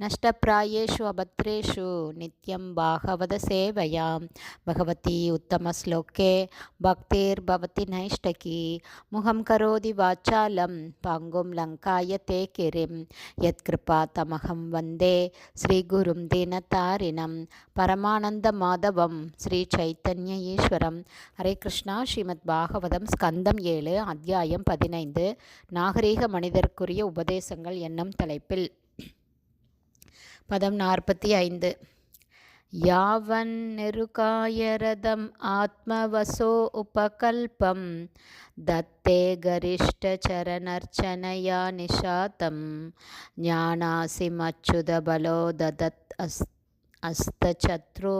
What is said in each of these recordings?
नष्टप्रायेषु अभद्रेषु नित्यं भागवतसेवयां भगवती उत्तमश्लोके भक्तिर्भवति नैष्टकी मुखं करोति वाचालं पाङ्गुं लङ्काय ते किरिं यत्कृपातमहं वन्दे श्रीगुरुं दीनतारिणं பரமானந்தமாதவம் ஸ்ரீ சைத்தன்ய ஈஸ்வரம் ஹரே கிருஷ்ணா ஸ்ரீமத் பாகவதம் ஸ்கந்தம் ஏழு அத்தியாயம் பதினைந்து நாகரீக மனிதருக்குரிய உபதேசங்கள் என்னும் தலைப்பில் பதம் நாற்பத்தி ஐந்து யாவன் நெருகாயரதம் ஆத்மவசோ உபகல்பம் தத்தே गरिष्ठचरणर्चनया निशातं ज्ञानासिमच्युतबलो ददत् अस् अस्तचत्रो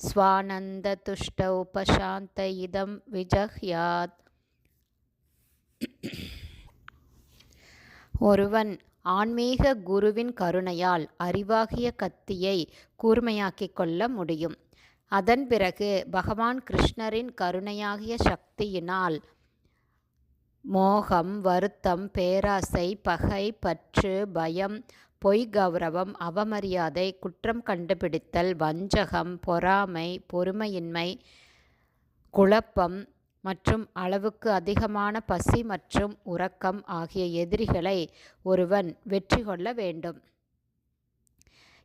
स्वानन्दतुष्ट उपशान्त इदं विजह्यात् ஒருவன் ஆன்மீக குருவின் கருணையால் அறிவாகிய கத்தியை கூர்மையாக்கிக் கொள்ள முடியும். அதன் பிறகு பகவான் கிருஷ்ணரின் கருணையாகிய சக்தியினால் மோகம் வருத்தம் பேராசை பகை பற்று பயம் பொய் கௌரவம் அவமரியாதை குற்றம் கண்டுபிடித்தல் வஞ்சகம் பொறாமை பொறுமையின்மை குழப்பம் மற்றும் அளவுக்கு அதிகமான பசி மற்றும் உறக்கம் ஆகிய எதிரிகளை ஒருவன் வெற்றி கொள்ள வேண்டும்.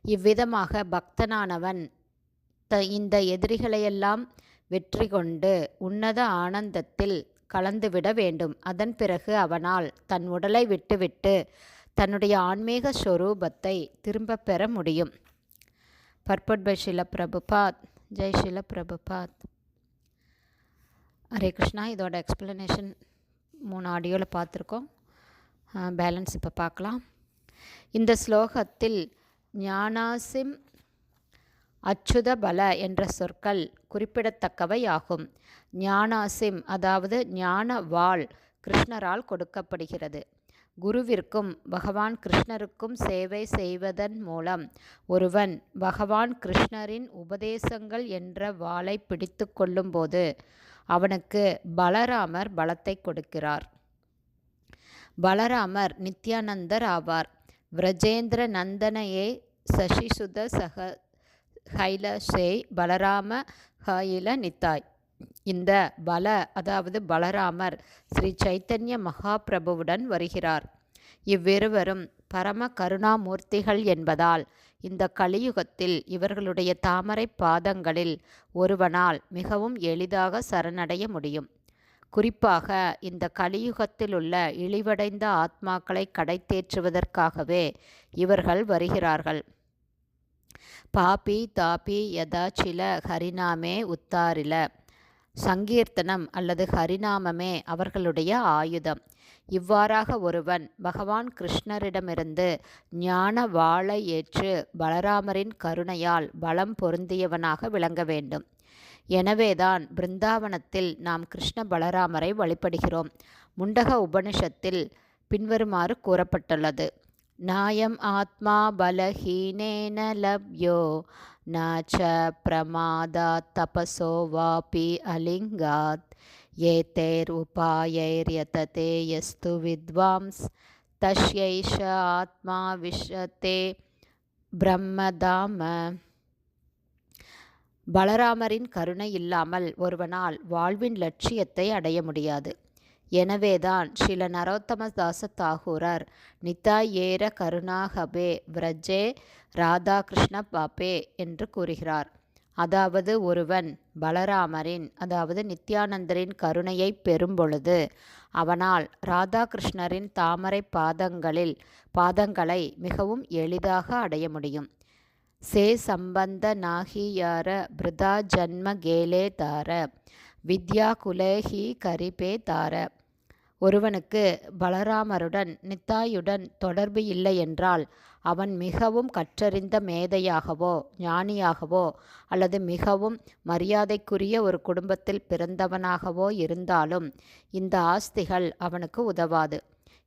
இவ்விதமாக பக்தனானவன் த இந்த எதிரிகளையெல்லாம் வெற்றி கொண்டு உன்னத ஆனந்தத்தில் கலந்துவிட வேண்டும். அதன் பிறகு அவனால் தன் உடலை விட்டுவிட்டு தன்னுடைய ஆன்மீக ஸ்வரூபத்தை திரும்ப பெற முடியும். பர்பட் பை ஷில பிரபுபாத் ஜெய் ஷில பிரபுபாத் ஹரே கிருஷ்ணா இதோட எக்ஸ்ப்ளனேஷன் மூணு ஆடியோவில் பார்த்துருக்கோம். பேலன்ஸ் இப்போ பார்க்கலாம். இந்த ஸ்லோகத்தில் ஞானாசிம் அச்சுத பல என்ற சொற்கள் குறிப்பிடத்தக்கவை ஆகும் ஞானாசிம் அதாவது ஞான வாள் கிருஷ்ணரால் கொடுக்கப்படுகிறது. குருவிற்கும் பகவான் கிருஷ்ணருக்கும் சேவை செய்வதன் மூலம் ஒருவன் பகவான் கிருஷ்ணரின் உபதேசங்கள் என்ற வாளை பிடித்து கொள்ளும்போது அவனுக்கு பலராமர் பலத்தை கொடுக்கிறார். பலராமர் நித்யானந்தர் ஆவார். விரஜேந்திர நந்தனையே சசிசுத சக ஹைலஷே பலராம ஹாயில நித்தாய். இந்த பல அதாவது பலராமர் ஸ்ரீ சைத்தன்ய மகாபிரபுவுடன் வருகிறார். இவ்விருவரும் பரம கருணாமூர்த்திகள் என்பதால் இந்த கலியுகத்தில் இவர்களுடைய தாமரை பாதங்களில் ஒருவனால் மிகவும் எளிதாக சரணடைய முடியும். குறிப்பாக இந்த கலியுகத்தில் உள்ள இழிவடைந்த ஆத்மாக்களை கடைத்தேற்றுவதற்காகவே இவர்கள் வருகிறார்கள். பாபி தாபி யதாச்சில ஹரிநாமே உத்தாரில. சங்கீர்த்தனம் அல்லது ஹரிநாமமே அவர்களுடைய ஆயுதம். இவ்வாறாக ஒருவன் பகவான் கிருஷ்ணரிடமிருந்து ஞான வாழை ஏற்று பலராமரின் கருணையால் பலம் பொருந்தியவனாக விளங்க வேண்டும். எனவேதான் பிருந்தாவனத்தில் நாம் கிருஷ்ண பலராமரை வழிபடுகிறோம். முண்டக உபனிஷத்தில் பின்வருமாறு கூறப்பட்டுள்ளது. நாயம் ஆத்மா பலஹீனேன லப்யோ நாச்ச பிரமாதாத் தபசோ வாபி அலிங்காத் ஏதேர் உபாயைர்யததே யஸ்து வித்வாம்ஸ் தஷ்யைஷ ஆத்மா விஷத்தே பிரம்மதாம பலராமரின் கருணை இல்லாமல் ஒருவனால் வாழ்வின் லட்சியத்தை அடைய முடியாது. எனவேதான் ஸ்ரீல நரோத்தமதாச தாகூரர் நிதா ஏர கருணாகபே விரஜே ராதாகிருஷ்ண பாபே என்று கூறுகிறார். அதாவது ஒருவன் பலராமரின் அதாவது நித்யானந்தரின் கருணையை பெறும்பொழுது அவனால் ராதாகிருஷ்ணரின் தாமரை பாதங்களில் பாதங்களை மிகவும் எளிதாக அடைய முடியும். சே சம்பந்த நாகியார பிருதா ஜன்ம கேலே தார வித்யா குலேஹி கரிபே தார ஒருவனுக்கு பலராமருடன் நித்தாயுடன் தொடர்பு இல்லை என்றால் அவன் மிகவும் கற்றறிந்த மேதையாகவோ ஞானியாகவோ அல்லது மிகவும் மரியாதைக்குரிய ஒரு குடும்பத்தில் பிறந்தவனாகவோ இருந்தாலும் இந்த ஆஸ்திகள் அவனுக்கு உதவாது.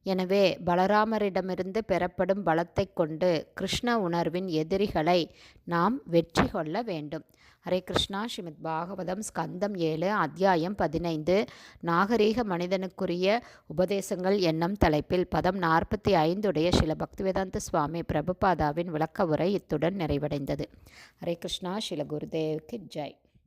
எனவே பலராமரிடமிருந்து பெறப்படும் பலத்தை கொண்டு கிருஷ்ண உணர்வின் எதிரிகளை நாம் வெற்றி கொள்ள வேண்டும். ஹரே கிருஷ்ணா ஸ்ரீமத் பாகவதம் ஸ்கந்தம் ஏழு அத்தியாயம் பதினைந்து. நாகரீக மனிதனுக்குரிய உபதேசங்கள் என்னும் தலைப்பில் பதம் நாற்பத்தி ஐந்துடைய சில பக்திவேதாந்த சுவாமி பிரபுபாதாவின் விளக்க உரை இத்துடன் நிறைவடைந்தது. ஹரே கிருஷ்ணா ஸ்ரீல குருதேவ்க்கு ஜெய்.